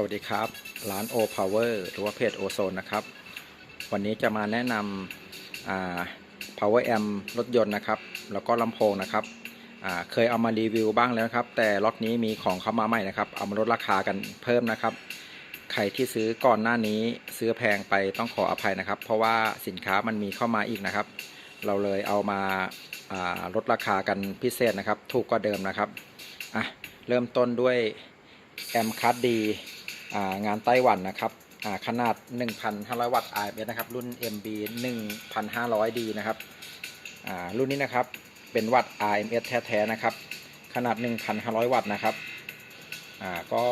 สวัสดีครับร้าน O Power หรือว่าเพจ O Zone นะครับ วันนี้จะมาแนะนำอ่า Power Amp รถยนต์นะครับ แล้วก็ลำโพงนะครับ เคยเอามารีวิวบ้างแล้วครับ แต่ล็อตนี้มีของเข้ามาใหม่นะครับ เอามาลดราคากันเพิ่มนะครับ ใครที่ซื้อก่อนหน้านี้ซื้อแพงไปต้องขออภัยนะครับ เพราะว่าสินค้ามันมีเข้ามาอีกนะครับ เราเลยเอามาาลดราคากันพิเศษนะครับ ถูกกว่าเดิมนะครับอะเริ่มต้นด้วยแอมคัสดี งานไต้หวันนะครับขนาด 1,500 วัตต์ RMS นะครับ รุ่น MB 1,500D นะครับรุ่นนี้นะครับเป็นวัตต์ RMS แท้ๆนะครับ ขนาด 1,500 วัตต์นะครับก็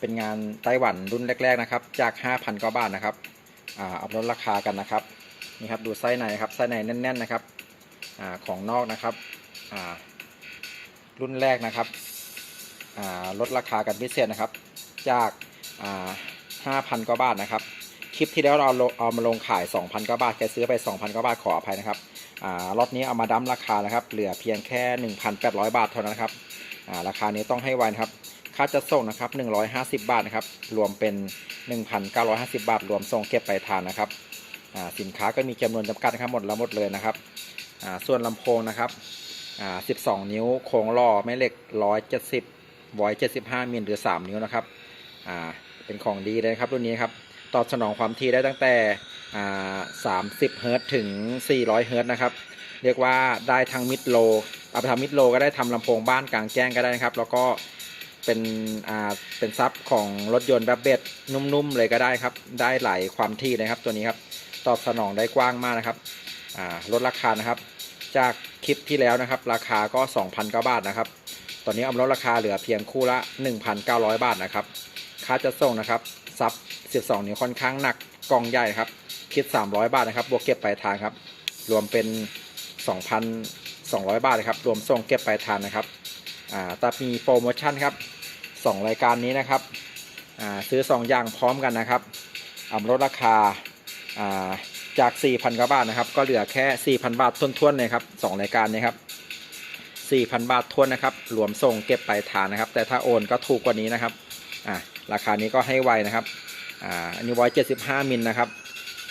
เป็นงานไต้หวันรุ่นแรก ๆนะครับ จาก 5,000กว่าบาทนะครับอ่าเอาลดราคากันนะครับนี่ครับดูไส้ในครับไส้ในแน่นๆนะครับอของนอกนะครับรุ่นแรกนะครับลดราคากันพิเศษนะครับ จาก ห้าพันกว่าบาทนะครับ คลิปที่แล้วเราเอามาลงขาย 2,000กว่าบาทแกซื้อไป 2,000กว่าบาทขออภัยนะครับรถนี้เอามาดั้มราคานะครับ เหลือเพียงแค่ 1,800 บาทเท่านั้นครับราคานี้ต้องให้ไวนะครับ ค่าจะส่งนะครับ 150 บาทนะครับ รวมเป็น 1,950 บาท รวมส่งเก็บไปลายทางนะครับสินค้าก็มีจำนวนจำกัดครับหมดแล้วหมดเลยนะครับส่วนลำโพงนะครับ12 นิ้วโค้งล้อแม่เหล็ก 170ไว75มิลหรือ 3 นิ้วนะครับ เป็นของดีเลยครับรุ่นนี้ครับ ตอบสนองความถี่ได้ตั้งแต่อ่า30เฮิร์ตถึง400เฮิร์ตนะครับ เรียกว่าได้ทั้งมิดโลเอาไปทำมิดโลก็ได้ทำลำโพงบ้านกลางแจ้งก็ได้นะครับ แล้วก็เป็นอ่าเป็นซับของรถยนต์แบบเบสนุ่มๆเลยก็ได้ครับ ได้หลายความถี่นะครับตัวนี้ครับ ตอบสนองได้กว้างมากนะครับอ่าลดราคานะครับ จากคลิปที่แล้วนะครับ ราคาก็2,000กว่าบาทนะครับ ตอนนี้เอามาลดราคาเหลือเพียงคู่ละ 1,900 บาทนะครับ ค่าจะส่งนะครับซับ 12 นิ้วค่อนข้างหนักกล่องใหญ่ครับ คิด 300 บาทนะครับ บวกเก็บปลายทางครับ รวมเป็น 2,200 บาทนะครับ รวมส่งเก็บปลายทางนะครับอ่าแต่มีโปรโมชั่นครับ 2 รายการนี้นะครับอ่าซื้อ 2 อย่างพร้อมกันนะครับอามาลดราคาอ่าจาก 4,000 กว่าบาทนะครับ ก็เหลือแค่ 4,000 บาททวนๆเลยครับสองรายการนี้ครับ 4,000 บาททวนนะครับ รวมส่งเก็บปลายทางนะครับ แต่ถ้าโอนก็ถูกกว่านี้นะครับอ่า ราคานี้ก็ให้ไวนะครับอ่าอันนี้ไว้75มิลนะครับ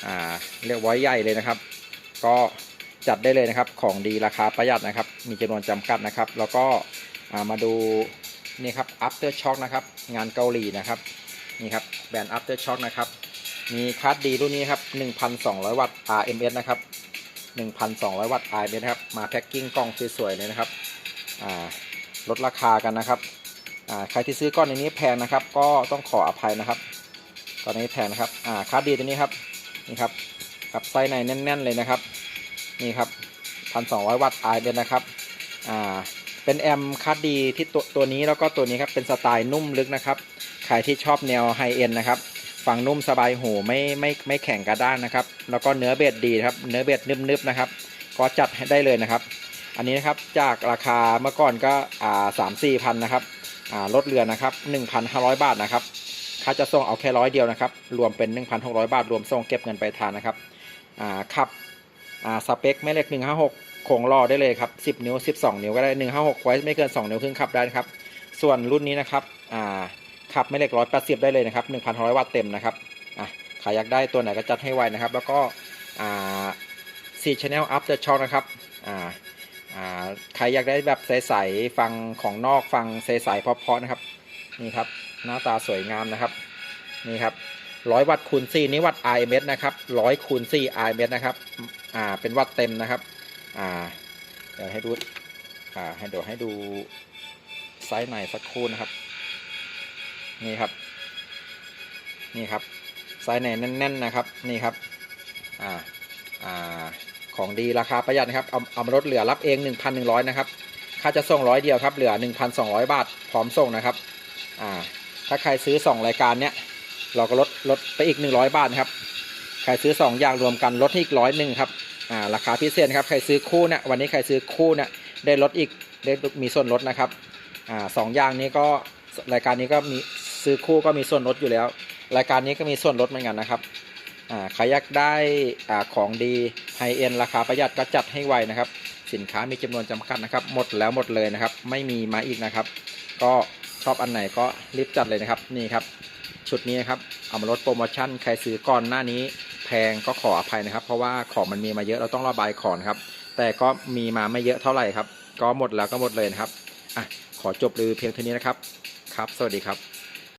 อ่าเรียกไว้ใหญ่เลยนะครับ ก็จัดได้เลยนะครับของดีราคาประหยัดนะครับ มีจำนวนจำกัดนะครับ แล้วก็ามาดูนี่ครับ after shock นะครับ งานเกาหลีนะครับนี่ครับแบรนด์ after shock นะครับ มีคัสดีรุ่นนี้ครับ1,200 วัตต์ RMS นะครับ1,200 วัตต์ RMS ครับมาแพ็คกิ้งกล่องสวยๆเลยนะครับลดราคากันนะครับ ใครที่ซื้อก้อนในนี้แพงนะครับ ก็ต้องขออภัยนะครับก้อนนี้แพงนะครับอ่าคัสดีตัวนี้ครับนี่ครับครับไส้ในแน่น ๆ เลยนะครับนี่ครับ1,200วัตต์ RMS นะครับเป็นแอมคัสดีที่ตัวตัวนี้แล้วก็ตัวนี้ครับเป็นสไตล์นุ่มลึกนะครับใครที่ชอบแนวไฮเอ็นนะครับฟังนุ่มสบายหูไม่ไม่ไม่แข็งกระด้างนะครับ แล้วก็เนื้อเบสดีครับเนื้อเบสนึบๆนะครับ ก็จัดให้ได้เลยนะครับ อันนี้นะครับจากราคาเมื่อก่อนก็อ่าสามสี่พันนะครับ อ่าลดเหลือนะครับหนึ่งพันห้าร้อยบาทนะครับค่าจะส่งเอาแค่ร้อยเดียวนะครับรวมเป็นหนึ่งพันหกร้อยบาท รวมส่งเก็บเงินไปลายทางนะครับขับสเปคแม่เหล็กหนึ่งห้าหกโครงรอได้เลยครับสิบนิ้วสิบสองนิ้วก็ได้หนึ่งห้าหกไว้ไม่เกินสองนิ้วครึ่งขับได้ครับ ส่วนรุ่นนี้นะครับขับแม่เหล็กร้อยแปดสิบได้เลยนะครับหนึ่งพันหกร้อยวัตต์เต็มนะครับใครอยากได้ตัวไหนก็จัดให้ไวนะครับ แล้วก็อ่า4 Channel Up the Shock นะครับ ใครอยากได้แบบใสๆฟังของนอกฟังใสๆเพาะๆนะครับ นี่ครับหน้าตาสวยงามนะครับนี่ครับร้อยวัตต์คูณ4นี่วัตต์ RMS นะครับร้อยคูณ4 RMS นะครับอ่าเป็นวัตต์เต็มนะครับอ่าเดี๋ยวให้ดูอ่าให้เดี๋ยวให้ดูไซส์ในสักครู่นะครับ นี่ครับ นี่ครับไซส์ไหนแน่นๆนะครับนี่ครับอ่าอ่า ของดีราคาประหยัดนะครับ เอาเอามาลดเหลือรับเอง 1,100 นะครับ ค่าจะส่งร้อยเดียวครับ เหลือ 1,200 บาท พร้อมส่งนะครับ อ่า ถ้าใครซื้อ 2 รายการเนี้ย เราก็ลดลดไปอีก 100 บาทนะครับ ใครซื้อ 2 อย่างรวมกันลดอีกร้อยหนึ่งครับ อ่า ราคาพิเศษครับ ใครซื้อคู่เนี่ยวันนี้ใครซื้อคู่เนี่ยได้ลดอีก ได้มีส่วนลดนะครับ อ่าสองอย่างนี้ก็รายการนี้ก็มีซื้อคู่ก็มีส่วนลดอยู่แล้ว รายการนี้ก็มีส่วนลดเหมือนกันนะครับ อ่า ใครอยากได้อ่าของดี ไฮเอ็นราคาประหยัดก็จัดให้ไวนะครับ สินค้ามีจำนวนจำกัดนะครับ หมดแล้วหมดเลยนะครับ ไม่มีมาอีกนะครับ ก็ชอบอันไหนก็รีบจัดเลยนะครับนี่ครับ ชุดนี้นะครับเอามาลดโปรโมชั่นใครซื้อก่อนหน้านี้แพงก็ขออภัยนะครับ เพราะว่าของมันมีมาเยอะเราต้องระบายของนครับ แต่ก็มีมาไม่เยอะเท่าไหร่ครับ ก็หมดแล้วก็หมดเลยนะครับอะขอจบรีวิวเพียงเท่านี้นะครับครับ สวัสดีครับ